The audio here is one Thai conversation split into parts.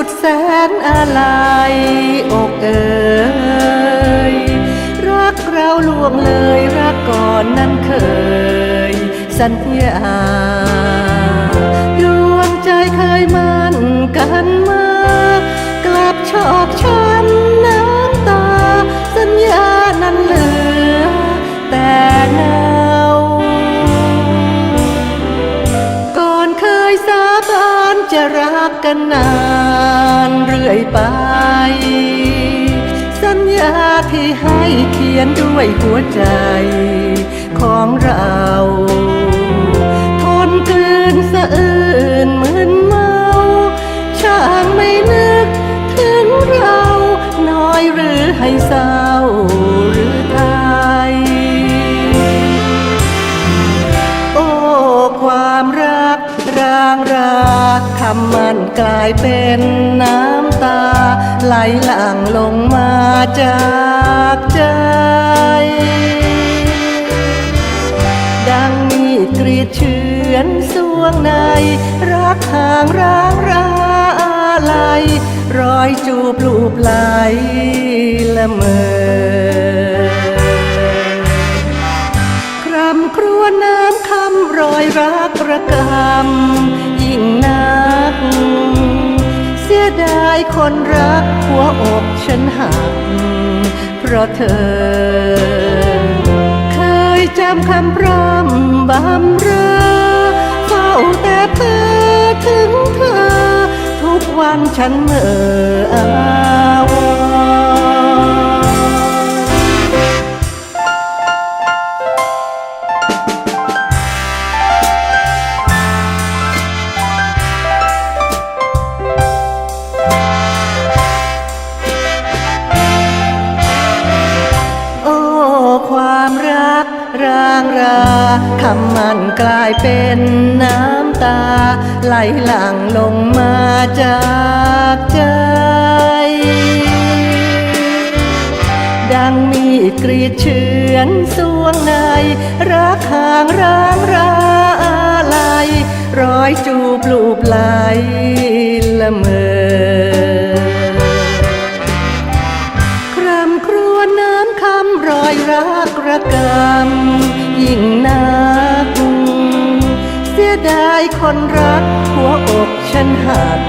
สุดแสนอะไรอกเอ๋ยรักเราล่วงเลยรักก่อนนั้นเคย สัญญา รักกันนานเรื่อยไป สัญญาที่ให้เขียนด้วยหัวใจของเรา ทนกลืนสะอื้นเหมึนเมา ช่างไม่นึกถึงเรา น้อยหรือให้เศร้าำมันกลายเป็นน้ำตา ไหลหลั่งลงมาจากใจ ดังมีกรีดเฉือนสวงใน รักห่างร้างราอะไรรอยจูบลูบไหลละเมอครำครวน้ำคำรอยรักระกำายคนรักหัวอกฉันหัก เพราะเธอ เคยจำคำพร่ำบำเรอเฝ้าแต่เพ้อถึงเธอ ทุกวันฉันเมื่อ คำมันกลายเป็นน้ำตา ไหลหลั่งลงมาจากใจ ดังมีกรีดเฉือนสวงใน รักห่างร้างราอะไรรอยจูบลูบไหลละเมอ คนรัก หัวอกฉันหัก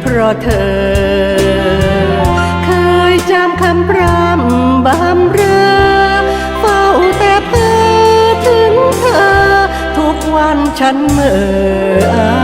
เพราะเธอ เคยจำคำพร่ำบำเรอเฝ้าแต่เพ้อถึงเธอ ทุกวันฉันเมื่อ